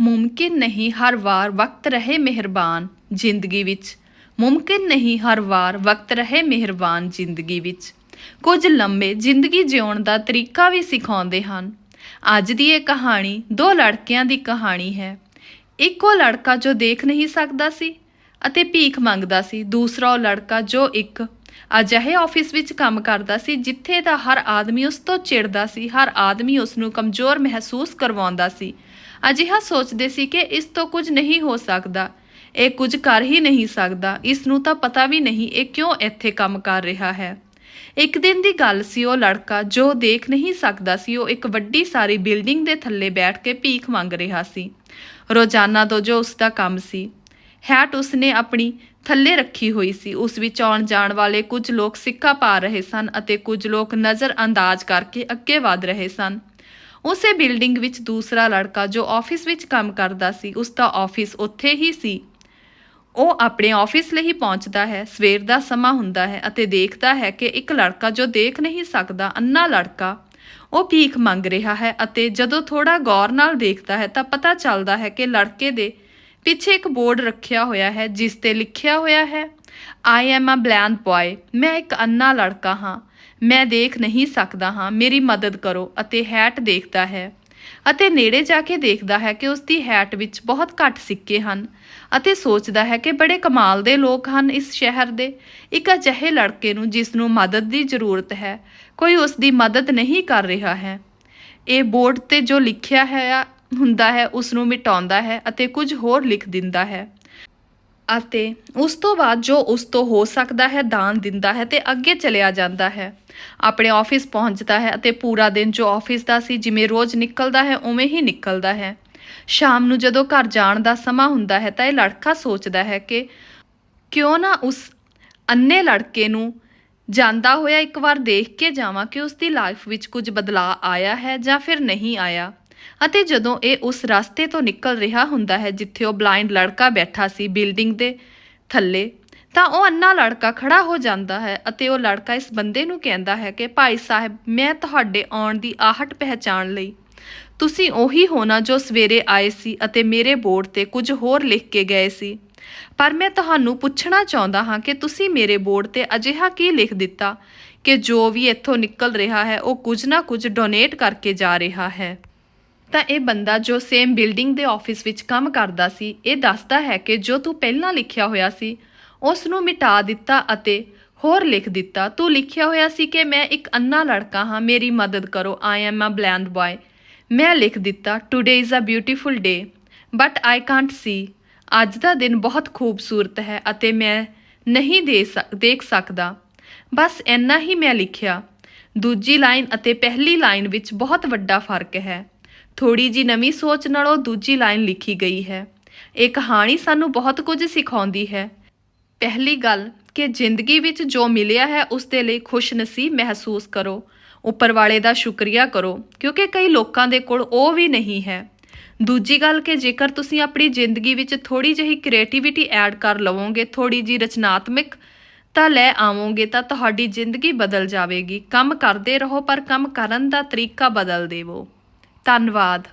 ਮੁਮਕਿਨ ਨਹੀਂ ਹਰ ਵਾਰ ਵਕਤ ਰਹੇ ਮਿਹਰਬਾਨ ਜ਼ਿੰਦਗੀ ਵਿੱਚ। ਮੁਮਕਿਨ ਨਹੀਂ ਹਰ ਵਾਰ ਵਕਤ ਰਹੇ ਮਿਹਰਬਾਨ ਜ਼ਿੰਦਗੀ ਵਿੱਚ। ਕੁਝ ਲੰਮੇ ਜ਼ਿੰਦਗੀ ਜਿਉਣ ਦਾ ਤਰੀਕਾ ਵੀ ਸਿਖਾਉਂਦੇ ਹਨ। ਅੱਜ ਦੀ ਇਹ ਕਹਾਣੀ ਦੋ ਲੜਕਿਆਂ ਦੀ ਕਹਾਣੀ ਹੈ। ਇੱਕੋ ਲੜਕਾ ਜੋ ਦੇਖ ਨਹੀਂ ਸਕਦਾ ਸੀ ਅਤੇ ਭੀਖ ਮੰਗਦਾ ਸੀ, ਦੂਸਰਾ ਉਹ ਲੜਕਾ ਜੋ ਇੱਕ ਅਜਿਹੇ ਆਫਿਸ ਵਿੱਚ ਕੰਮ ਕਰਦਾ ਸੀ ਜਿੱਥੇ ਦਾ ਹਰ ਆਦਮੀ ਉਸ ਤੋਂ ਚਿੜਦਾ ਸੀ, ਹਰ ਆਦਮੀ ਉਸ ਨੂੰ ਕਮਜ਼ੋਰ ਮਹਿਸੂਸ ਕਰਵਾਉਂਦਾ ਸੀ। ਅਜਿਹਾ ਸੋਚਦੇ ਸੀ ਕਿ ਇਸ ਤੋਂ ਕੁਝ ਨਹੀਂ ਹੋ ਸਕਦਾ। ਇਹ ਕੁਝ ਕਰ ਹੀ ਨਹੀਂ ਸਕਦਾ। ਇਸ ਨੂੰ ਤਾਂ ਪਤਾ ਵੀ ਨਹੀਂ, ਇਹ ਕਿਉਂ ਇੱਥੇ ਕੰਮ ਕਰ ਰਿਹਾ ਹੈ। ਇੱਕ ਦਿਨ ਦੀ ਗੱਲ ਸੀ, ਉਹ ਲੜਕਾ ਜੋ ਦੇਖ ਨਹੀਂ ਸਕਦਾ ਸੀ, ਉਹ ਇੱਕ ਵੱਡੀ ਸਾਰੀ ਬਿਲਡਿੰਗ ਦੇ ਥੱਲੇ ਬੈਠ ਕੇ ਭੀਖ ਮੰਗ ਰਿਹਾ ਸੀ। ਰੋਜ਼ਾਨਾ ਤੋਂ ਜੋ ਉਸ ਦਾ ਕੰਮ ਸੀ। ਹੈਟ ਉਸਨੇ ਆਪਣੀ ਥੱਲੇ ਰੱਖੀ ਹੋਈ ਸੀ। ਉਸ ਵਿੱਚ ਆਉਣ ਜਾਣ ਵਾਲੇ ਕੁਝ ਲੋਕ ਸਿੱਕਾ ਪਾ ਰਹੇ ਸਨ ਅਤੇ ਕੁਝ ਲੋਕ ਨਜ਼ਰ ਅੰਦਾਜ਼ ਕਰਕੇ ਅੱਗੇ ਵਧ ਰਹੇ ਸਨ। ਉਸੇ ਬਿਲਡਿੰਗ ਵਿੱਚ ਦੂਸਰਾ ਲੜਕਾ ਜੋ ਆਫਿਸ ਵਿੱਚ ਕੰਮ ਕਰਦਾ ਸੀ, ਉਸ ਦਾ ਆਫਿਸ ਉੱਥੇ ਹੀ ਸੀ। ਉਹ ਆਪਣੇ ਆਫਿਸ ਲਈ ਪਹੁੰਚਦਾ ਹੈ, ਸਵੇਰ ਦਾ ਸਮਾਂ ਹੁੰਦਾ ਹੈ ਅਤੇ ਦੇਖਦਾ ਹੈ ਕਿ ਇੱਕ ਲੜਕਾ ਜੋ ਦੇਖ ਨਹੀਂ ਸਕਦਾ ਅੰਨਾ ਲੜਕਾ, ਉਹ ਭੀਖ ਮੰਗ ਰਿਹਾ ਹੈ ਅਤੇ ਜਦੋਂ ਥੋੜਾ ਗੌਰ ਨਾਲ ਦੇਖਦਾ ਹੈ ਤਾਂ ਪਤਾ ਚੱਲਦਾ ਹੈ ਕਿ ਲੜਕੇ ਦੇ ਪਿੱਛੇ ਇੱਕ ਬੋਰਡ ਰੱਖਿਆ ਹੋਇਆ ਹੈ, ਜਿਸ ਤੇ ਲਿਖਿਆ ਹੋਇਆ ਹੈ I am a blind boy ਮੈਂ ਇੱਕ ਅੰਨਾ ਲੜਕਾ ਹਾਂ, ਮੈਂ ਦੇਖ ਨਹੀਂ ਸਕਦਾ ਹਾਂ, ਮੇਰੀ ਮਦਦ ਕਰੋ ਅਤੇ ਹੈਟ ਦੇਖਦਾ ਹੈ। ਅਤੇ ਨੇੜੇ ਜਾ ਕੇ ਦੇਖਦਾ ਹੈ ਕਿ ਉਸ ਦੀ ਹੈਟ ਵਿੱਚ ਬਹੁਤ ਘੱਟ ਸਿੱਕੇ ਹਨ ਅਤੇ ਸੋਚਦਾ ਹੈ ਕਿ ਬੜੇ ਕਮਾਲ ਦੇ ਲੋਕ ਹਨ ਇਸ ਸ਼ਹਿਰ ਦੇ। ਇੱਕ ਅਜਿਹੇ ਲੜਕੇ ਨੂੰ ਜਿਸ ਨੂੰ ਮਦਦ ਦੀ ਜ਼ਰੂਰਤ ਹੈ, ਕੋਈ ਉਸ ਦੀ ਮਦਦ ਨਹੀਂ ਕਰ ਰਿਹਾ ਹੈ। ਇਹ ਬੋਰਡ ਤੇ ਜੋ ਲਿਖਿਆ ਹੈ ਹੁੰਦਾ ਹੈ ਉਸ ਨੂੰ ਮਿਟਾਉਂਦਾ ਹੈ ਅਤੇ ਕੁਝ ਹੋਰ ਲਿਖ ਦਿੰਦਾ ਹੈ। ਅਤੇ ਉਸ ਤੋਂ ਬਾਅਦ ਜੋ ਉਸ ਤੋਂ ਹੋ ਸਕਦਾ ਹੈ, ਦਾਨ ਦਿੰਦਾ ਹੈ ਤੇ ਅੱਗੇ ਚਲਿਆ ਜਾਂਦਾ ਹੈ। ਆਪਣੇ ਆਫਿਸ ਪਹੁੰਚਦਾ ਹੈ ਅਤੇ ਪੂਰਾ ਦਿਨ ਜੋ ਆਫਿਸ ਦਾ ਸੀ, ਜਿਵੇਂ ਰੋਜ਼ ਨਿਕਲਦਾ ਹੈ, ਉਵੇਂ ਹੀ ਨਿਕਲਦਾ ਹੈ। ਸ਼ਾਮ ਨੂੰ ਜਦੋਂ ਘਰ ਜਾਣ ਦਾ ਸਮਾਂ ਹੁੰਦਾ ਹੈ ਤਾਂ ਇਹ ਲੜਕਾ ਸੋਚਦਾ ਹੈ ਕਿ ਕਿਉਂ ਨਾ ਉਸ ਅੰਨੇ ਲੜਕੇ ਨੂੰ ਜਾਂਦਾ ਹੋਇਆ ਇੱਕ ਵਾਰ ਦੇਖ ਕੇ ਜਾਵਾਂ ਕਿ ਉਸ ਦੀ ਲਾਈਫ ਵਿੱਚ ਕੁਝ ਬਦਲਾਅ ਆਇਆ ਹੈ ਜਾਂ ਫਿਰ ਨਹੀਂ ਆਇਆ। ਅਤੇ ਜਦੋਂ ਇਹ ਉਸ ਰਸਤੇ ਤੋਂ ਨਿਕਲ ਰਿਹਾ ਹੁੰਦਾ ਹੈ ਜਿੱਥੇ ਉਹ ਬਲਾਈਂਡ ਲੜਕਾ ਬੈਠਾ ਸੀ ਬਿਲਡਿੰਗ ਦੇ ਥੱਲੇ, ਤਾਂ ਉਹ ਅੰਨਾ ਲੜਕਾ ਖੜਾ ਹੋ ਜਾਂਦਾ ਹੈ ਅਤੇ ਉਹ ਲੜਕਾ ਇਸ ਬੰਦੇ ਨੂੰ ਕਹਿੰਦਾ ਹੈ ਕਿ, ਭਾਈ ਸਾਹਿਬ, ਮੈਂ ਤੁਹਾਡੇ ਆਉਣ ਦੀ ਆਹਟ ਪਹਿਚਾਣ ਲਈ। ਤੁਸੀਂ ਉਹੀ ਹੋਣਾ ਜੋ ਸਵੇਰੇ ਆਏ ਸੀ ਅਤੇ ਮੇਰੇ ਬੋਰਡ ਤੇ ਕੁਝ ਹੋਰ ਲਿਖ ਕੇ ਗਏ ਸੀ। ਪਰ ਮੈਂ ਤੁਹਾਨੂੰ ਪੁੱਛਣਾ ਚਾਹੁੰਦਾ ਹਾਂ ਕਿ ਤੁਸੀਂ ਮੇਰੇ ਬੋਰਡ ਤੇ ਅਜਿਹਾ ਕੀ ਲਿਖ ਦਿੱਤਾ ਕਿ ਜੋ ਵੀ ਇੱਥੋਂ ਨਿਕਲ ਰਿਹਾ ਹੈ, ਉਹ ਕੁਝ ਨਾ ਕੁਝ ਡੋਨੇਟ ਕਰਕੇ ਜਾ ਰਿਹਾ ਹੈ? ਤਾਂ ਇਹ ਬੰਦਾ ਜੋ ਸੇਮ ਬਿਲਡਿੰਗ ਦੇ ਆਫਿਸ ਵਿੱਚ ਕੰਮ ਕਰਦਾ ਸੀ, ਇਹ ਦੱਸਦਾ ਹੈ ਕਿ ਜੋ ਤੂੰ ਪਹਿਲਾਂ ਲਿਖਿਆ ਹੋਇਆ ਸੀ ਉਸ ਨੂੰ ਮਿਟਾ ਦਿੱਤਾ ਅਤੇ ਹੋਰ ਲਿਖ ਦਿੱਤਾ। ਤੂੰ ਲਿਖਿਆ ਹੋਇਆ ਸੀ ਕਿ ਮੈਂ ਇੱਕ ਅੰਨਾ ਲੜਕਾ ਹਾਂ, ਮੇਰੀ ਮਦਦ ਕਰੋ I am a blind boy ਮੈਂ ਲਿਖ ਦਿੱਤਾ today is a beautiful day but I can't see ਅੱਜ ਦਾ ਦਿਨ ਬਹੁਤ ਖੂਬਸੂਰਤ ਹੈ ਅਤੇ ਮੈਂ ਨਹੀਂ ਦੇ ਸਕ, ਦੇਖ ਸਕਦਾ। ਬਸ ਇੰਨਾ ਹੀ ਮੈਂ ਲਿਖਿਆ। ਦੂਜੀ ਲਾਈਨ ਅਤੇ ਪਹਿਲੀ ਲਾਈਨ ਵਿੱਚ ਬਹੁਤ ਵੱਡਾ ਫ਼ਰਕ ਹੈ। ਥੋੜੀ ਜੀ ਨਵੀਂ ਸੋਚ ਨਾਲੋਂ ਦੂਜੀ ਲਾਈਨ ਲਿਖੀ ਗਈ ਹੈ। ਇਹ ਕਹਾਣੀ ਸਾਨੂੰ ਬਹੁਤ ਕੁਝ ਸਿਖਾਉਂਦੀ ਹੈ। ਪਹਿਲੀ ਗੱਲ ਕਿ ਜ਼ਿੰਦਗੀ ਵਿੱਚ ਜੋ ਮਿਲਿਆ ਹੈ, ਉਸ ਦੇ ਲਈ ਖੁਸ਼ਨਸੀਬ ਮਹਿਸੂਸ ਕਰੋ। ਉੱਪਰ ਵਾਲੇ ਦਾ ਸ਼ੁਕਰੀਆ ਕਰੋ, ਕਿਉਂਕਿ ਕਈ ਲੋਕਾਂ ਦੇ ਕੋਲ ਉਹ ਵੀ ਨਹੀਂ ਹੈ। ਦੂਜੀ ਗੱਲ ਕਿ ਜੇਕਰ ਤੁਸੀਂ ਆਪਣੀ ਜ਼ਿੰਦਗੀ ਵਿੱਚ ਥੋੜੀ ਜਿਹੀ ਕ੍ਰੀਏਟੀਵਿਟੀ ਐਡ ਕਰ ਲਵੋਗੇ ਥੋੜੀ ਜੀ ਰਚਨਾਤਮਕ ਤਾਂ ਲੈ ਆਵੋਗੇ, ਤਾਂ ਤੁਹਾਡੀ ਜ਼ਿੰਦਗੀ ਬਦਲ ਜਾਵੇਗੀ। ਕੰਮ ਕਰਦੇ ਰਹੋ, ਪਰ ਕੰਮ ਕਰਨ ਦਾ ਤਰੀਕਾ ਬਦਲ ਦੇਵੋ। ਧੰਨਵਾਦ।